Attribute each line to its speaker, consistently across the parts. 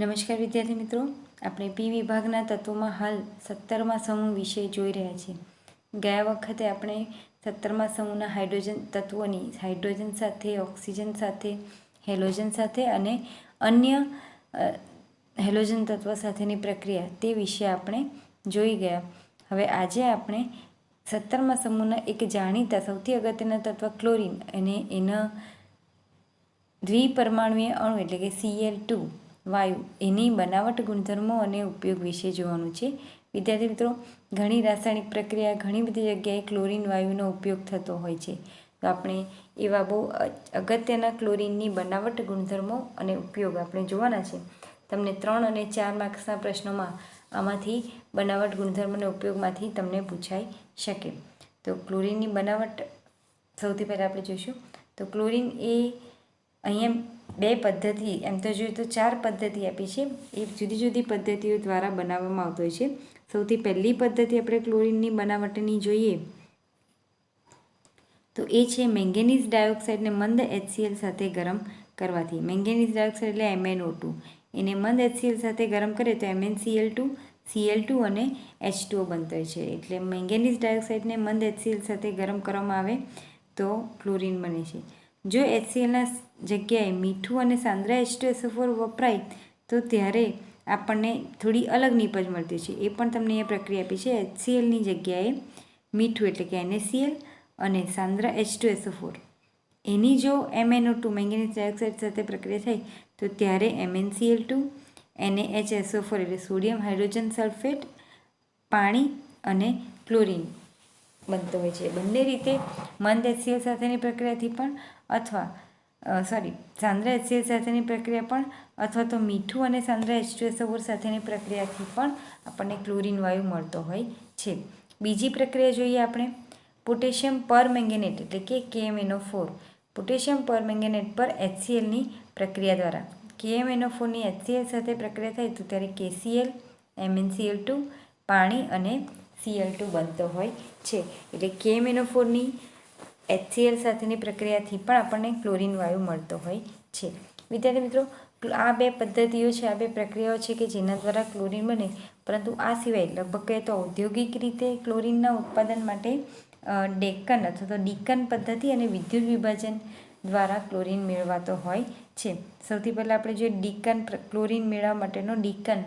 Speaker 1: નમસ્કાર વિદ્યાર્થી મિત્રો. આપણે પી વિભાગના તત્વોમાં હાલ સત્તરમા સમૂહ વિશે જોઈ રહ્યા છીએ. ગયા વખતે આપણે સત્તરમા સમૂહના હાઇડ્રોજન તત્વોની હાઇડ્રોજન સાથે, ઓક્સિજન સાથે, હેલોજન સાથે અને અન્ય હેલોજન તત્વ સાથેની પ્રક્રિયા તે વિશે આપણે જોઈ ગયા. હવે આજે આપણે સત્તરમા સમૂહના એક જાણીતા સૌથી અગત્યના તત્વ ક્લોરિન અને એના દ્વિપરમાણુય અણુ એટલે કે સીએલ ટુ વાયુ એની બનાવટ ગુણધર્મો અને ઉપયોગ વિશે જોવાનું છે. વિદ્યાર્થી મિત્રો, ઘણી રાસાયણિક પ્રક્રિયા, ઘણી બધી જગ્યાએ ક્લોરીન વાયુનો ઉપયોગ થતો હોય છે. તો આપણે એવા બહુ અગત્યના ક્લોરીનની બનાવટ ગુણધર્મો અને ઉપયોગ આપણે જોવાના છે. તમને ત્રણ અને ચાર માર્ક્સના પ્રશ્નોમાં આમાંથી બનાવટ ગુણધર્મ અને ઉપયોગમાંથી તમને પૂછાઈ શકે. તો ક્લોરીનની બનાવટ સૌથી પહેલાં આપણે જોઈશું. તો ક્લોરીન એ અહીંયા બે પદ્ધતિ, એમ તો જોઈએ તો ચાર પદ્ધતિ આપી છે. એ જુદી જુદી પદ્ધતિઓ દ્વારા બનાવવામાં આવતો હોય છે. સૌથી પહેલી પદ્ધતિ આપણે ક્લોરીનની બનાવટની જોઈએ. તો એ છે મેંગેનીઝ ડાયોક્સાઇડને મંદ એચસીએલ સાથે ગરમ કરવાથી. મેંગેનીઝ ડાયોક્સાઇડ એટલે એમએનઓ ટુ. એને મંદ એચસીએલ સાથે ગરમ કરીએ તો એમએનસીએલ ટુ સીએલ ટુ અને H2O બનતો હોય છે. એટલે મેંગેનીઝ ડાયોક્સાઇડને મંદ એચસીએલ સાથે ગરમ કરવામાં આવે તો ક્લોરીન બને છે. જો એચસીએલના જગ્યાએ મીઠું અને સાંદ્ર H2SO4 વપરાય, તો ત્યારે આપણને થોડી અલગ નીપજ મળતી છે. એ પણ તમને એ પ્રક્રિયા આપી છે. એચસીએલની જગ્યાએ મીઠું એટલે કે એનએસીએલ અને સાંદ્ર H2SO4 એની જો એમએનઓ ટુ મેંગેનીઝ ડાયોક્સાઇડ સાથે પ્રક્રિયા થાય, તો ત્યારે એમએનસીએલ ટુ NaHSO4 એટલે સોડિયમ હાઇડ્રોજન સલ્ફેટ, પાણી અને ક્લોરીન બનતો હોય છે. બંને રીતે મંદ એચસીએલ સાથેની પ્રક્રિયાથી પણ અથવા સોરી સાંદ્રા એચસીએલ સાથેની પ્રક્રિયા પણ, અથવા તો મીઠું અને સાંદ્ર H2SO4 સાથેની પ્રક્રિયાથી પણ આપણને ક્લોરિન વાયુ મળતો હોય છે. બીજી પ્રક્રિયા જોઈએ આપણે, પોટેશિયમ પર મેંગેનેટ એટલે કે કેએમએનઓ ફોર પોટેશિયમ પર મેંગેનેટ પર એચસીએલની પ્રક્રિયા દ્વારા. કેએમએનઓ ફોરની એચસીએલ સાથે પ્રક્રિયા થાય તો ત્યારે કેસીએલ એમએનસીએલ ટુ પાણી અને સીએલ ટુ બનતો હોય છે. એટલે કેએમએનઓ ફોરની HCl સાથેની પ્રક્રિયાથી પણ આપણને ક્લોરીન વાયુ મળતો હોય છે. વિદ્યાર્થી મિત્રો, આ બે પદ્ધતિઓ છે, આ બે પ્રક્રિયાઓ છે કે જેના દ્વારા ક્લોરીન બને. પરંતુ આ સિવાય લગભગ કહે તો ઔદ્યોગિક રીતે ક્લોરીનના ઉત્પાદન માટે ડેકન અથવા તો ડીકન પદ્ધતિ અને વિદ્યુત વિભાજન દ્વારા ક્લોરીન મેળવાતો હોય છે. સૌથી પહેલાં આપણે જોઈએ ડીકન ક્લોરિન મેળવવા માટેનો ડીકન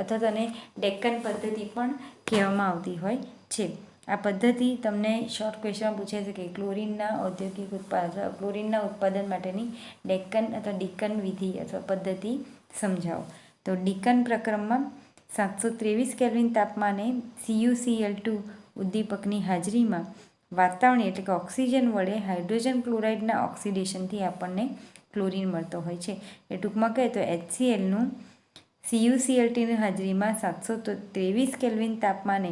Speaker 1: અથવા તેને ડેક્કન પદ્ધતિ પણ કહેવામાં આવતી હોય છે. આ પદ્ધતિ તમને શોર્ટ ક્વેશ્ચન પૂછે છે કે ક્લોરીનના ઔદ્યોગિક ઉત્પાદન ક્લોરીનના ઉત્પાદન માટેની ડેક્કન અથવા ડિકન વિધિ અથવા પદ્ધતિ સમજાવો. તો ડિકન પ્રક્રમમાં સાતસો ત્રેવીસ કેલ્વિન તાપમાને સીયુસીએલ ટુ ઉદ્દીપકની હાજરીમાં વાતાવરણ એટલે કે ઓક્સિજન વડે હાઇડ્રોજન ક્લોરાઇડના ઓક્સિડેશનથી આપણને ક્લોરીન મળતો હોય છે. એ ટૂંકમાં કહે તો એચસીએલનું સીયુસીએલટીની હાજરીમાં સાતસો ત્રેવીસ કેલ્વિન તાપમાને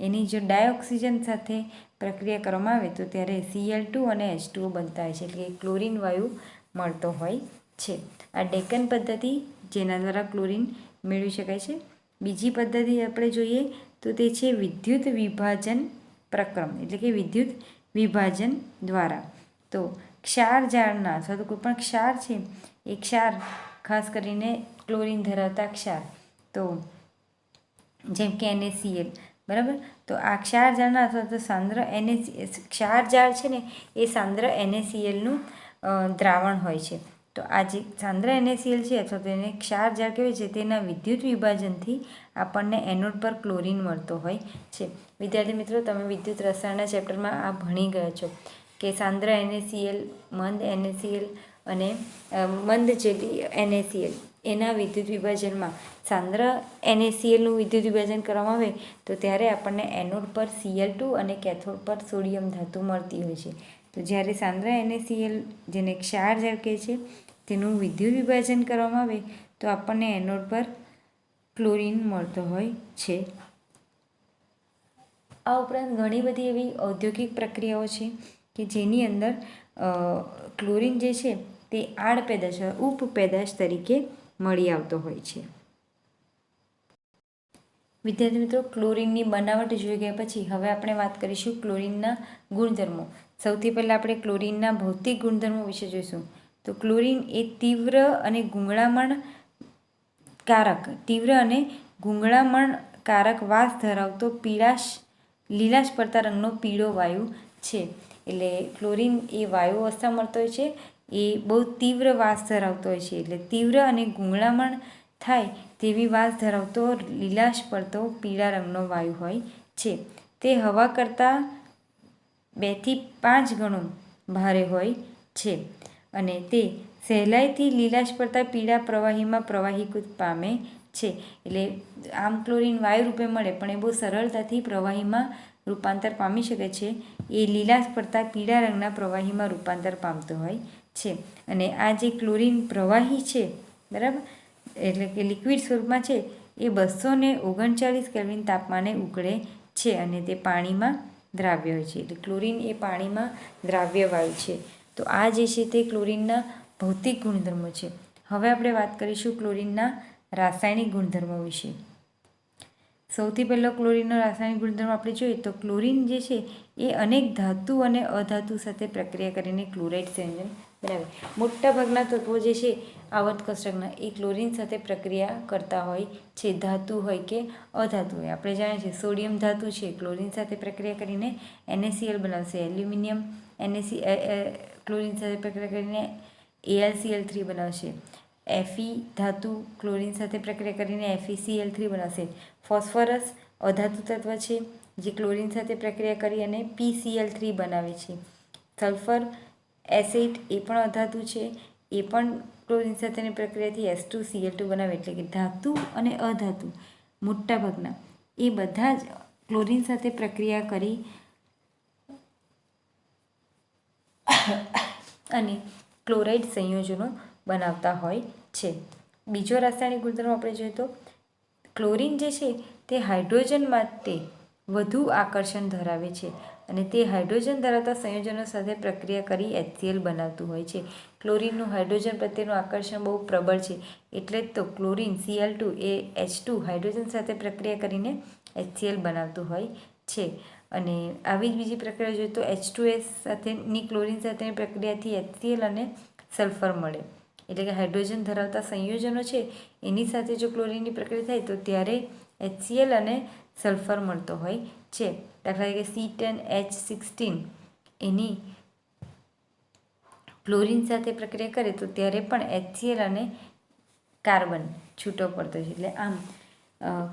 Speaker 1: એની જો ડાયોક્સિજન સાથે પ્રક્રિયા કરવામાં આવે તો ત્યારે સીએલ ટુ અને એચ ટુઓ બનતા હોય છે. એટલે કે ક્લોરીન વાયુ મળતો હોય છે. આ ડેકન પદ્ધતિ જેના દ્વારા ક્લોરીન મેળવી શકાય છે. બીજી પદ્ધતિ આપણે જોઈએ તો તે છે વિદ્યુત વિભાજન પ્રક્રમ, એટલે કે વિદ્યુત વિભાજન દ્વારા. તો ક્ષાર ઝાડના અથવા તો કોઈ પણ ક્ષાર છે, એ ક્ષાર ખાસ કરીને ક્લોરીન ધરાવતા ક્ષાર. તો જેમ કે NaCl બરાબર? તો આ ક્ષારજાળના અથવા તો સાંદ્ર એનએસી ક્ષારજાળ છે ને, એ સાંદ્ર એનએસીએલનું દ્રાવણ હોય છે. તો આ જે સાંદ્ર એનએસીએલ છે અથવા તો એને ક્ષારજાળ કહેવાય છે, તેના વિદ્યુત વિભાજનથી આપણને એનોડ પર ક્લોરીન મળતો હોય છે. વિદ્યાર્થી મિત્રો, તમે વિદ્યુત રસાયણના ચેપ્ટરમાં આ ભણી ગયા છો કે સાંદ્ર એનએસીએલ મંદ એનએસીએલ અને મંદ જેલી NaCl એના વિદ્યુત વિભાજનમાં સાંદ્ર એનએસીએલનું વિદ્યુત વિભાજન કરવામાં આવે તો ત્યારે આપણને એનોડ પર સીએલ ટુ અને કેથોડ પર સોડિયમ ધાતુ મળતી હોય છે. તો જ્યારે સાંદ્ર એનએસીએલ જેને ક્ષાર જાળ કહે છે, તેનું વિદ્યુત વિભાજન કરવામાં આવે તો આપણને એનોડ પર ક્લોરિન મળતો હોય છે. આ ઉપરાંત ઘણી બધી એવી ઔદ્યોગિક પ્રક્રિયાઓ છે કે જેની અંદર ક્લોરિન જે છે તે આડ પેદાશ ઉપ પેદાશ તરીકે મળી આવતો હોય છે. વિદ્યાર્થી મિત્રો, ક્લોરીનની બનાવટ જોઈ ગયા પછી હવે આપણે વાત કરીશું ક્લોરીનના ગુણધર્મો. સૌથી પહેલાં આપણે ક્લોરીનના ભૌતિક ગુણધર્મો વિશે જોઈશું. તો ક્લોરીન એ તીવ્ર અને ગુંગળામણ કારક, તીવ્ર અને ગૂંગળામણ કારક વાસ ધરાવતો પીળાશ, લીલાશ પડતા રંગનો પીળો વાયુ છે. એટલે ક્લોરીન એ વાયુ અવસ્થા મળતો હોય છે. એ બહુ તીવ્ર વાસ ધરાવતો હોય છે. એટલે તીવ્ર અને ગૂંગળામણ થાય તેવી વાસ ધરાવતો લીલાશ પડતો પીળા રંગનો વાયુ હોય છે. તે હવા કરતાં બેથી પાંચ ગણો ભારે હોય છે અને તે સહેલાઈથી લીલાશ પડતા પીળા પ્રવાહીમાં પ્રવાહીકૃત પામે છે. એટલે આમ ક્લોરીન વાયુ રૂપે મળે, પણ એ બહુ સરળતાથી પ્રવાહીમાં રૂપાંતર પામી શકે છે. એ લીલાશ પડતા પીળા રંગના પ્રવાહીમાં રૂપાંતર પામતો હોય છે. અને આ જે ક્લોરીન પ્રવાહી છે, બરાબર? એટલે કે લિક્વિડ સ્વરૂપમાં છે, એ બસો ને ઓગણચાલીસ કેલ્વિન તાપમાને ઉકળે છે અને તે પાણીમાં દ્રાવ્ય હોય છે. એટલે ક્લોરીન એ પાણીમાં દ્રાવ્ય વાયુ છે. તો આ જે છે તે ક્લોરીનના ભૌતિક ગુણધર્મો છે. હવે આપણે વાત કરીશું ક્લોરીનના રાસાયણિક ગુણધર્મો વિશે. સૌથી પહેલો ક્લોરીનનો રાસાયણિક ગુણધર્મ આપણે જોઈએ તો ક્લોરીન જે છે, એ અનેક ધાતુ અને અધાતુ સાથે પ્રક્રિયા કરીને ક્લોરાઇડ સંયોજન બનાવે. મોટાભાગના તત્વો જે છે, આવર્ત કોષ્ટકના એ ક્લોરીન સાથે પ્રક્રિયા કરતા હોય છે, ધાતુ હોય કે અધાતુ હોય. આપણે જાણીએ છીએ સોડિયમ ધાતુ છે, ક્લોરીન સાથે પ્રક્રિયા કરીને એનએસીએલ બનાવશે. એલ્યુમિનિયમ એનએસી ક્લોરીન સાથે પ્રક્રિયા કરીને એઆલસીએલ થ્રી બનાવશે. એફી ધાતુ ક્લોરીન સાથે પ્રક્રિયા કરીને એફઈસીએલ થ્રી બનાવશે. ફોસ્ફરસ અધાતુ તત્વ છે, જે ક્લોરીન સાથે પ્રક્રિયા કરી અને પીસીએલ થ્રી બનાવે છે. સલ્ફર એસિડ એ પણ અધાતુ છે. એ પણ ક્લોરીન સાથેની પ્રક્રિયાથી એસ ટુ સીએલ ટુ બનાવે એટલે કે ધાતુ અને અધાતુ મોટાભાગના. એ બધા જ ક્લોરીન સાથે પ્રક્રિયા કરી અને ક્લોરાઇડ સંયોજનો બનાવતા હોય છે. બીજો રાસાયણિક ગુણધર્મ આપણે જોઈએ તો ક્લોરીન જે છે તે હાઇડ્રોજન માટે વધુ આકર્ષણ ધરાવે છે. અને તે હાઇડ્રોજન ધરાવતા સંયોજનો સાથે પ્રક્રિયા કરી એચસીએલ બનાવતું હોય છે. ક્લોરીનનું હાઇડ્રોજન પ્રત્યેનું આકર્ષણ બહુ પ્રબળ છે. એટલે જ તો ક્લોરીન સીએલ ટુ એ એચ ટુ હાઇડ્રોજન સાથે પ્રક્રિયા કરીને એચસીએલ બનાવતું હોય છે. અને આવી જ બીજી પ્રક્રિયા જોઈએ તો એચ ટુ એસ સાથેની ક્લોરીન સાથેની પ્રક્રિયાથી એચસીએલ અને સલ્ફર મળે. એટલે કે હાઇડ્રોજન ધરાવતા સંયોજનો છે, એની સાથે જો ક્લોરીનની પ્રક્રિયા થાય તો ત્યારે એચસીએલ અને સલ્ફર મળતો હોય છે. દાખલા તરીકે સી ટેન એચ સિક્સટીન. એની ક્લોરિન સાથે પ્રક્રિયા કરે તો ત્યારે પણ એચસીએલ અને કાર્બન છૂટો પડતો છે. એટલે આમ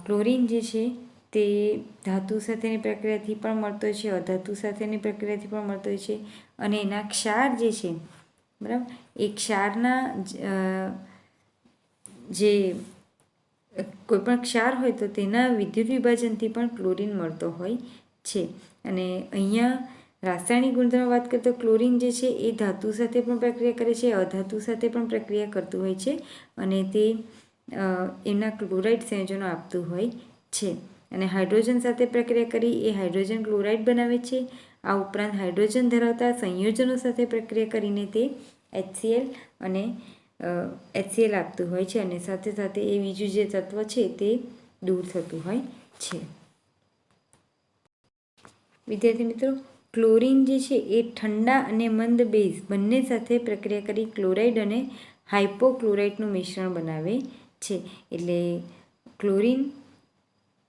Speaker 1: ક્લોરીન જે છે તે ધાતુ સાથેની પ્રક્રિયાથી પણ મળતો છે, અધાતુ સાથેની પ્રક્રિયાથી પણ મળતો છે અને એના ક્ષાર જે છે, બરાબર? એ ક્ષારના જે કોઈપણ ક્ષાર હોય તો તેના વિદ્યુત વિભાજનથી પણ ક્લોરીન મળતો હોય છે. અને અહીંયા રાસાયણિક ગુણધર્મ વાત કરીએ તો ક્લોરીન જે છે એ ધાતુ સાથે પણ પ્રક્રિયા કરે છે, અધાતુ સાથે પણ પ્રક્રિયા કરતું હોય છે અને તે એના ક્લોરાઇડ સંયોજનો આપતું હોય છે. અને હાઇડ્રોજન સાથે પ્રક્રિયા કરી એ હાઇડ્રોજન ક્લોરાઇડ બનાવે છે. આ ઉપરાંત હાઇડ્રોજન ધરાવતા સંયોજનો સાથે પ્રક્રિયા કરીને તે એચસીએલ અને એચસીએલ આપતું હોય છે અને સાથે સાથે એ બીજું જે તત્વ છે તે દૂર થતું હોય છે. વિદ્યાર્થી મિત્રો, ક્લોરીન જે છે એ ઠંડા અને મંદ બેઝ બંને સાથે પ્રક્રિયા કરી ક્લોરાઇડ અને હાઇપોક્લોરાઇડનું મિશ્રણ બનાવે છે. એટલે ક્લોરીન,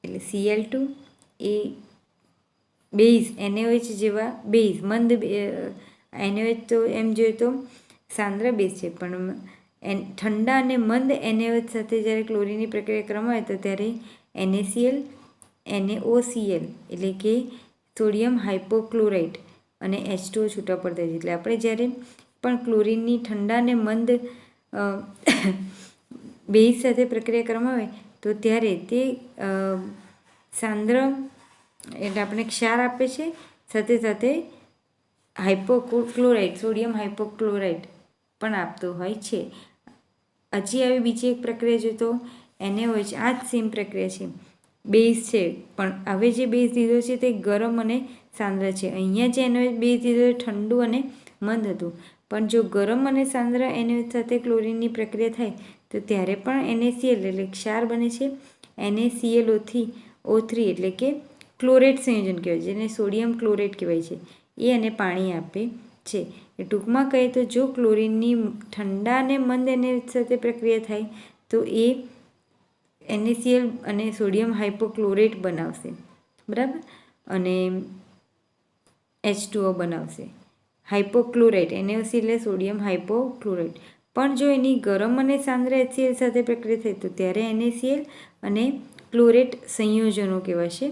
Speaker 1: એટલે સીએલ ટુ એ બેઝ એનએઓએચ જેવા બેઝ, મંદ એનએઓએચ તો એમ જોઈએ તો સાંદ્ર બેઝ છે. પણ એન, ઠંડા અને મંદ એનએઓએચ સાથે જ્યારે ક્લોરીનની પ્રક્રિયા કરવામાં આવે તો ત્યારે એનએસીએલ એનએઓસીએલ એટલે કે સોડિયમ હાઇપોક્લોરાઇટ અને એચ ટુ છૂટા પડતા છે. એટલે આપણે જ્યારે પણ ક્લોરીનની ઠંડા અને મંદ બેઝ સાથે પ્રક્રિયા કરવામાં આવે, તો ત્યારે તે સાંદ્ર એટલે આપણે ક્ષાર આપે છે. સાથે સાથે હાઇપોક્લોરાઇડ સોડિયમ હાઇપોક્લોરાઇડ પણ આપતો હોય છે. હજી આવી બીજી એક પ્રક્રિયા જોઈએ તો એને હોય છે, આ જ સેમ પ્રક્રિયા છે. બેઝ છે. પણ હવે જે બેઝ દીધો છે તે ગરમ અને સાંદ્ર છે. અહીંયા જે એનો બેઝ દીધો છે ઠંડુ અને મંદ હતું. પણ જો ગરમ અને સાંદ્ર એની સાથે ક્લોરીનની પ્રક્રિયા થાય, તો ત્યારે પણ એનએસીએલ એટલે ક્ષાર બને છે. એનએસીએલઓથી ઓ થ્રી એટલે કે ક્લોરેટ સંયોજન કહેવાય, જેને સોડિયમ ક્લોરેટ કહેવાય છે. એ અને પાણી આપે છે. ટૂંકમાં કહીએ તો જો ક્લોરીનની ઠંડા અને મંદ એની સાથે પ્રક્રિયા થાય, તો એ એનએસીએલ અને સોડિયમ હાઇપોક્લોરેટ બનાવશે, બરાબર? અને એચ ટુઓ બનાવશે. હાઇપોક્લોરેટ એનએસી એટલે સોડિયમ હાઇપોક્લોરેટ પણ જો એની ગરમ અને સાંદ્ર એચસીએલ સાથે પ્રક્રિયા થાય, તો ત્યારે એનએસીએલ અને ક્લોરેટ સંયોજનો કહેવાશે.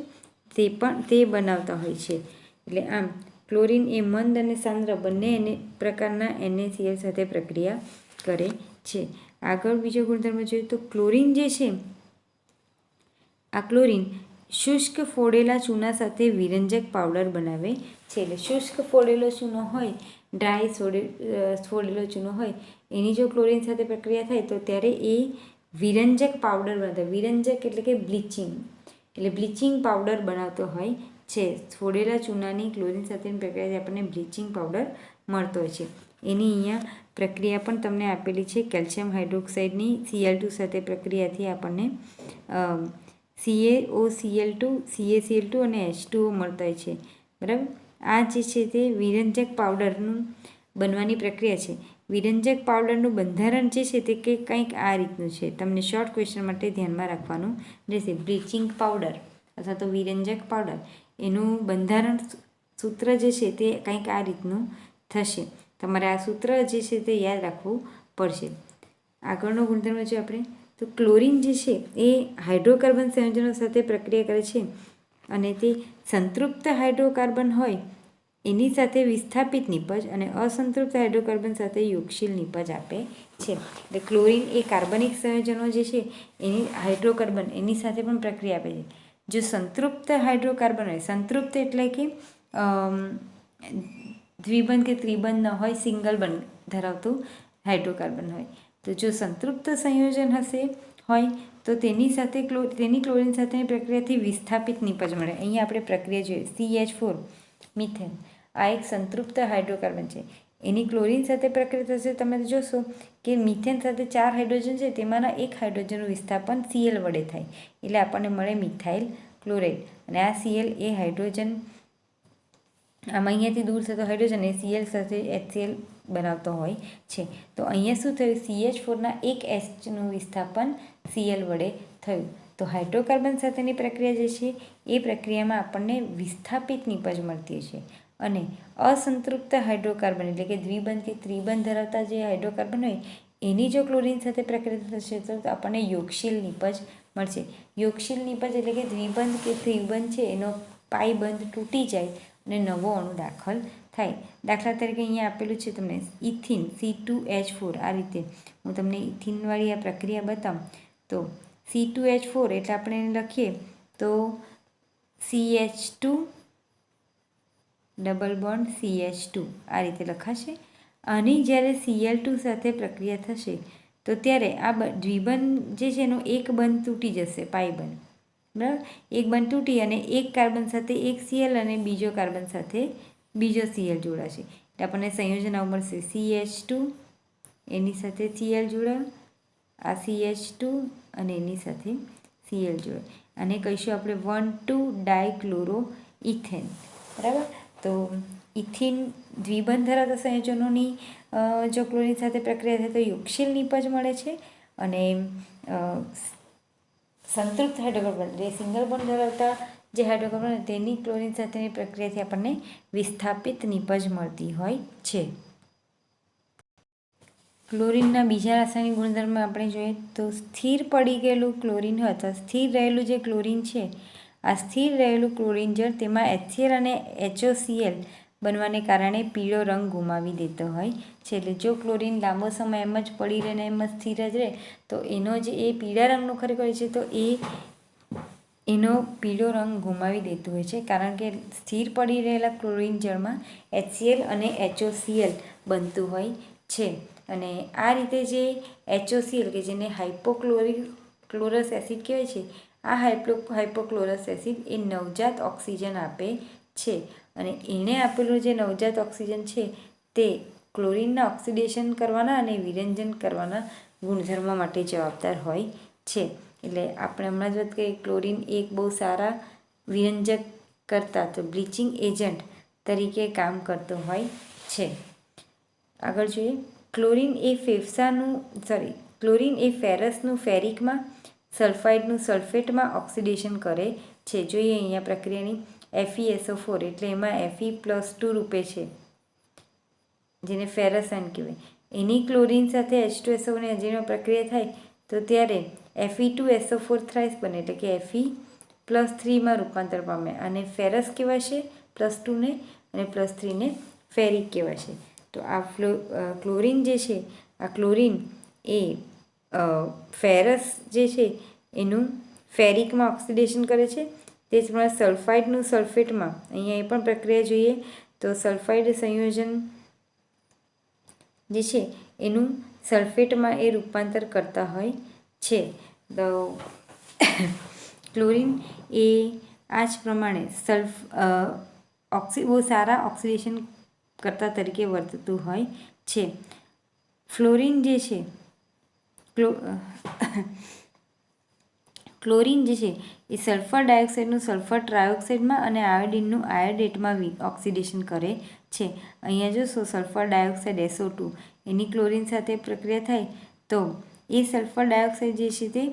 Speaker 1: તે પણ, તે બનાવતા હોય છે. એટલે આમ, ક્લોરિન એ મંદ અને સાંદ્ર બંને એને, પ્રકારના એનએસીએલ સાથે પ્રક્રિયા કરે છે. આગળ બીજો ગુણધર્મ જોઈએ તો ક્લોરિન જે છે આ ક્લોરિન શુષ્ક ફોડેલા ચૂના સાથે વિરંજક પાવડર બનાવે છે. એટલે શુષ્ક ફોડેલો ચૂનો હોય ડ્રાય સોડે ફોડેલો ચૂનો હોય, એની જો ક્લોરિન સાથે પ્રક્રિયા થાય તો ત્યારે એ વિરંજક પાવડર બનાવતા, વિરંજક એટલે કે બ્લીચિંગ, એટલે બ્લીચિંગ પાવડર બનાવતો હોય છે. ફોડેલા ચૂનાની ક્લોરિન સાથેની પ્રક્રિયાથી આપણને બ્લીચિંગ પાવડર મળતો હોય છે. એની અહીંયા પ્રક્રિયા પણ તમને આપેલી છે. કેલ્શિયમ હાઇડ્રોક્સાઇડની સીએલ ટુ સાથે પ્રક્રિયાથી આપણને CA O CL two CACL two અને એચ ટુઓ મળતા હોય છે. બરાબર? આ જે છે તે વિરંજક પાવડરનું બનવાની પ્રક્રિયા છે. વિરંજક પાવડરનું બંધારણ જે છે તે કે કંઈક આ રીતનું છે. તમને શોર્ટ ક્વેશ્ચન માટે ધ્યાનમાં રાખવાનું રહેશે. બ્લીચિંગ પાવડર અથવા તો વિરંજક પાવડર એનું બંધારણ સૂત્ર જે છે તે કંઈક આ રીતનું થશે. તમારે આ સૂત્ર જે છે તે યાદ રાખવું પડશે. આગળનો ગુણધર્મ છે આપણે? તો ક્લોરિન જે છે એ હાઇડ્રોકાર્બન સંયોજનો સાથે પ્રક્રિયા કરે છે અને તે સંતૃપ્ત હાઇડ્રોકાર્બન હોય, એની સાથે વિસ્થાપિત નિપજ અને અસંતૃપ્ત હાઇડ્રોકાર્બન સાથે યોગશીલ નિપજ આપે છે. એટલે ક્લોરિન એ કાર્બનિક સંયોજનો જે છે, એની હાઇડ્રોકાર્બન, એની સાથે પણ પ્રક્રિયા આપે છે. જો સંતૃપ્ત હાઇડ્રોકાર્બન હોય, સંતૃપ્ત એટલે કે દ્વિબંધ કે ત્રિબંધ ન હોય, સિંગલ બંધ ધરાવતું હાઇડ્રોકાર્બન હોય. તો જો સંતૃપ્ત સંયોજન હશે, હોય, તો તેની સાથે ક્લો, તેની ક્લોરિન સાથેની પ્રક્રિયાથી વિસ્થાપિત નિપજ મળે. અહીંયા આપણે પ્રક્રિયા જોઈએ. C H four methane. આ એક સંતૃપ્ત હાઇડ્રોકાર્બન છે. એની ક્લોરિન સાથે પ્રક્રિયા થશે. તમે જોશો કે મિથેન સાથે ચાર હાઇડ્રોજન છે, તેમાંના એક હાઇડ્રોજનનું વિસ્થાપન સીએલ વડે થાય. એટલે આપણને મળે મિથાઇલ ક્લોરાઇડ. અને આ સીએલ એ હાઇડ્રોજન, આમાં અહીંયાથી દૂર થતો હાઇડ્રોજન એ સીએલ સાથે એચસીએલ બનાવતો હોય છે. તો અહીંયા શું થયું? સીએચ ફોરના એક એચનું વિસ્થાપન સીએલ વડે થયું. તો હાઇડ્રોકાર્બન સાથેની પ્રક્રિયા જે છે, એ પ્રક્રિયામાં આપણને વિસ્થાપિત નિપજ મળતી છે. અને અસંતૃપ્ત હાઇડ્રોકાર્બન એટલે કે દ્વિબંધ કે ત્રિબંધ ધરાવતા જે હાઇડ્રોકાર્બન હોય, એની જો ક્લોરિન સાથે પ્રક્રિયા થશે, તો આપણને યોગશીલ નિપજ મળશે. યોગશીલ નિપજ એટલે કે દ્વિબંધ કે ત્રિબંધ છે, એનો પાઈ બંધ તૂટી જાય અને નવો અણુ દાખલ થાય. દાખલા તરીકે અહીંયા આપેલું છે તમને ethene C two H four આ રીતે હું તમને ઇથિનવાળી આ પ્રક્રિયા બતાવું. તો સી ટુ એચ ફોર એટલે આપણે એને લખીએ તો C H two double bond C H two આ રીતે લખાશે. આની જ્યારે સીએલ ટુ સાથે પ્રક્રિયા થશે, તો ત્યારે આ દ્વિબંધ જે છે એનો એક બંધ તૂટી જશે પાઇબંધ બરાબર? એક બંધ તૂટી અને એક કાર્બન સાથે એક સીએલ અને બીજો કાર્બન સાથે બીજો સીએલ જોડાશે. એટલે આપણને સંયોજન આવું મળશે. સી એચ ટુ, એની સાથે સીએલ જોડા આ સી એચ ટુ અને એની સાથે સીએલ જોડાય. અને કહીશું આપણે વન ટુ ડાયક્લોરો ઇથેન બરાબર? તો ઇથિન દ્વિબંધ ધરાવતા સંયોજનોની જો ક્લોરિન સાથે પ્રક્રિયા થાય તો યોગશીલ નીપજ મળે છે. અને સંતૃપ્ત હાઇડ્રોકાર્બન, જે સિંગલ બોન્ડ ધરાવતા જે હાઇડ્રોકાર્બન તેની ક્લોરિન સાથેની પ્રક્રિયાથી આપણને વિસ્થાપિત નિપજ મળતી હોય છે. ક્લોરિનના બીજા રાસાયણિક ગુણધર્મ આપણે જોઈએ તો સ્થિર પડી ગયેલું ક્લોરિન અથવા સ્થિર રહેલું જે ક્લોરિન છે, આ સ્થિર રહેલું ક્લોરિન જળ તેમાં એચસીએલ અને એચઓસીએલ બનવાને કારણે પીળો રંગ ગુમાવી દેતો હોય છે. એટલે જો ક્લોરિન લાંબો સમય એમ જ પડી રહે ને એમ જ સ્થિર જ રહે, તો એનો જે એ પીળા રંગનો ખરેખર છે, તો એ એનો પીળો રંગ ગુમાવી દેતું હોય છે, કારણ કે સ્થિર પડી રહેલા ક્લોરિન જળમાં એચસીએલ અને એચઓસીએલ બનતું હોય છે. અને આ રીતે જે એચઓસીએલ કે જેને હાઇપોક્લોરિક ક્લોરસ એસિડ કહેવાય છે, આ હાઇપો હાઇપોક્લોરસ એસિડ એ નવજાત ઓક્સિજન આપે છે. અને એણે આપેલું જે નવજાત ઓક્સિજન છે, તે ક્લોરિનના ઓક્સિડેશન કરવાના અને વિરંજન કરવાના ગુણધર્મ માટે જવાબદાર હોય છે. એટલે આપણે હમણાં જ વાત કરીએ ક્લોરિન એક બહુ સારા વિરંજક કરતા તો બ્લીચિંગ એજન્ટ તરીકે કામ કરતો હોય છે. આગળ જોઈએ, ક્લોરિન એ ફેફસાનું સોરી ક્લોરિન એ ફેરસનું ફેરિકમાં, સલ્ફાઇડનું સલ્ફેટમાં ઓક્સિડેશન કરે છે. જોઈએ અહીંયા પ્રક્રિયાની એફઈએસઓ ફોર એટલે એમાં એફઈ પ્લસ ટુ રૂપે છે, જેને ફેરસન કહેવાય. એની ક્લોરીન સાથે એચ ટુ એસઓને પ્રક્રિયા થાય, તો ત્યારે એફઈ ટુ એસો ફોર થ્રાઇસ બને એટલે કે એફઈ પ્લસ થ્રીમાં રૂપાંતર પામે. અને ફેરસ કહેવાશે પ્લસ ટુને અને પ્લસ થ્રીને ફેરિક કહેવાશે તો આ ફ્લો ક્લોરીન જે છે, આ ક્લોરીન એ ફેરસ જે છે, એનું ફેરિકમાં ઓક્સિડેશન કરે છે. તે જ પ્રમાણે સલ્ફાઇડનું સલ્ફેટમાં અહીંયા એ પણ પ્રક્રિયા જોઈએ. તો સલ્ફાઇડ સંયોજન જે છે, એનું સલ્ફેટમાં એ રૂપાંતર કરતા હોય છે. તો ક્લોરીન એ આ જ પ્રમાણે સલ્ફ ઓક્સી, બહુ સારા ઓક્સિડેશન કરતા તરીકે વર્તતું હોય છે. ફ્લોરિન જે છે, ક્લો ક્લોરીન જે છે, એ સલ્ફર ડાયોક્સાઇડનું સલ્ફર ટ્રાયોક્સાઇડમાં અને આયોડિનનું આયોડેટમાં ઓક્સિડેશન કરે છે. અહીંયા જોશો સલ્ફર ડાયોક્સાઇડ એસો ટુ, એની ક્લોરીન સાથે પ્રક્રિયા થાય તો એ સલ્ફર ડાયોક્સાઇડ જે છે તે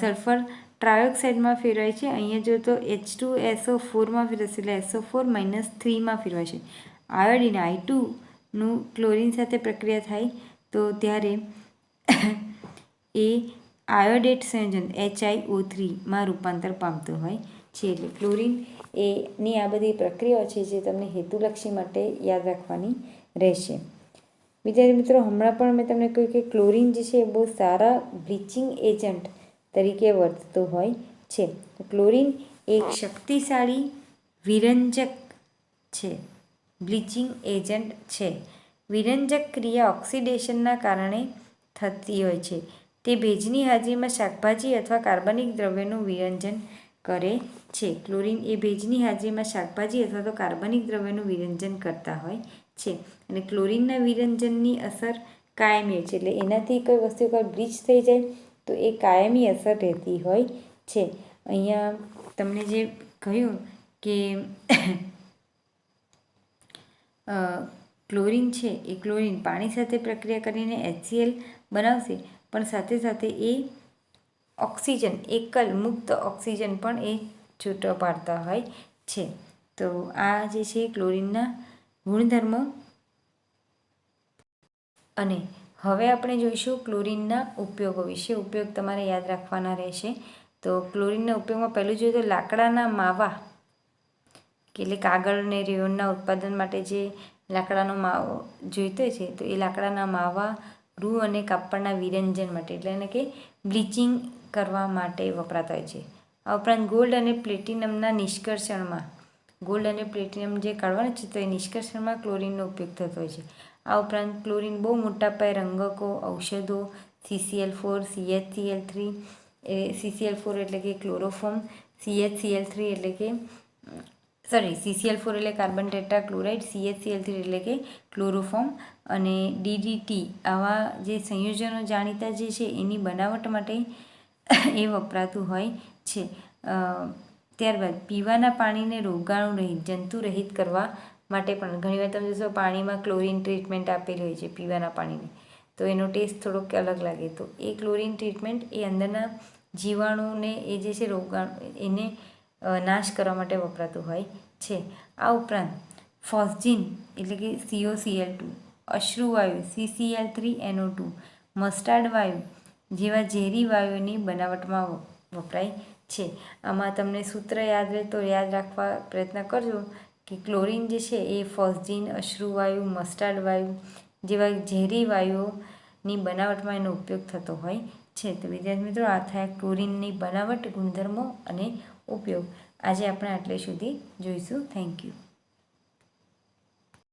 Speaker 1: સલ્ફર ટ્રાયોક્સાઇડમાં ફેરવાય છે. અહીંયા જો તો એચ ટુ એસો ફોરમાં ફેરવશે એટલે એસો ફોર માઇનસ થ્રીમાં ફેરવાય છે. આયોડિન આઈ ટુનું ક્લોરીન સાથે પ્રક્રિયા થાય તો ત્યારે એ આયોડેટ સંયોજન એચઆઈઓ થ્રીમાં રૂપાંતર પામતું હોય છે. એટલે ક્લોરિન એની આ બધી પ્રક્રિયાઓ છે જે તમને હેતુલક્ષી માટે યાદ રાખવાની રહેશે. વિદ્યાર્થી મિત્રો, હમણાં પણ મેં તમને કહ્યું કે ક્લોરીન જે છે એ બહુ સારા બ્લીચિંગ એજન્ટ તરીકે વર્તતો હોય છે. ક્લોરીન એક શક્તિશાળી, વિરંજક છે, બ્લીચિંગ એજન્ટ છે. વિરંજક ક્રિયા ઓક્સિડેશનના કારણે થતી હોય છે. તે ભેજની હાજરીમાં શાકભાજી અથવા કાર્બનિક દ્રવ્યનું વિરંજન કરે છે. ક્લોરીન એ ભેજની હાજરીમાં શાકભાજી અથવા તો કાર્બનિક દ્રવ્યનું વિરંજન કરતા હોય છે. અને ક્લોરીનના વિરંજનની અસર કાયમી છે. એટલે એનાથી કોઈ વસ્તુ પર બ્રીચ થઈ જાય તો એ કાયમી અસર રહેતી હોય છે. અહીંયા તમને જે કહ્યું કે ક્લોરીન છે, એ ક્લોરીન પાણી સાથે પ્રક્રિયા કરીને એચસીએલ બનાવશે. પણ સાથે સાથે એ ઓક્સિજન, એકલ મુક્ત ઓક્સિજન પણ એ છૂટો પાડતા હોય છે. તો આ જે છે ક્લોરીનના ગુણધર્મો. અને હવે આપણે જોઈશું ક્લોરીનના ઉપયોગો વિશે. ઉપયોગ તમારે યાદ રાખવાના રહેશે. તો ક્લોરીનના ઉપયોગમાં પહેલું જોઈએ તો લાકડાના માવા એટલે કાગળ અને રેયોનના ઉત્પાદન માટે જે લાકડાનો માવો જોઈતો છે, તો એ લાકડાના માવા, રૂ અને કાપડના વિરંજન માટે, એટલે એને કે બ્લીચિંગ કરવા માટે વપરાતા હોય છે. આ ઉપરાંત ગોલ્ડ અને પ્લેટિનમના નિષ્કર્ષણમાં ગોલ્ડ અને પ્લેટિનિયમ જે કાઢવાના છે તો એ નિષ્કર્ષણમાં ક્લોરિનનો ઉપયોગ થતો હોય છે. આ ઉપરાંત ક્લોરીન બહુ મોટા પાયે રંગકો, ઔષધો સીસીએલ ફોર સીએચસીએલ થ્રી એ સીસીએલ ફોર એટલે કે ક્લોરોફોર્મ સીએચસીએલ થ્રી એટલે કે સોરી સીસીએલ ફોર એટલે કાર્બન ટેટ્રા ક્લોરાઇડ સીએચસીએલ થ્રી એટલે કે ક્લોરોફોર્મ અને ડીડીટી આવા જે સંયોજનો જાણીતા જે છે એની બનાવટ માટે એ વપરાતું હોય છે. ત્યારબાદ પીવાના પાણીને રોગાણુ રહિત જંતુ રહિત કરવા માટે પણ. ઘણીવાર તમે જોશો પાણીમાં ક્લોરીન ટ્રીટમેન્ટ આપેલી હોય છે પીવાના પાણીને. તો એનો ટેસ્ટ થોડોક અલગ લાગે. તો એ ક્લોરિન ટ્રીટમેન્ટ એ અંદરના જીવાણુને એ જે છે રોગાણુ એને નાશ કરવા માટે વપરાતું હોય છે. આ ઉપરાંત ફોસ્જીન એટલે કે COCL two અશ્રુવાયુ CCL three NO two mustard વાયુ જેવા ઝેરી વાયુની બનાવટમાં વપરાય છે. આમાં તમને સૂત્ર યાદ રહે તો યાદ રાખવા પ્રયત્ન કરજો કે ક્લોરીન જે છે એ ફોસ્જીન અશ્રુવાયુ મસ્ટાર્ડ વાયુ જેવા ઝેરી વાયુઓની બનાવટમાં એનો ઉપયોગ થતો હોય છે. તો વિદ્યાર્થી મિત્રો, આ થયા ક્લોરિનની બનાવટ, ગુણધર્મો અને ઉપયોગ. આજે આપણે આટલે સુધી જોઈશું. Thank you.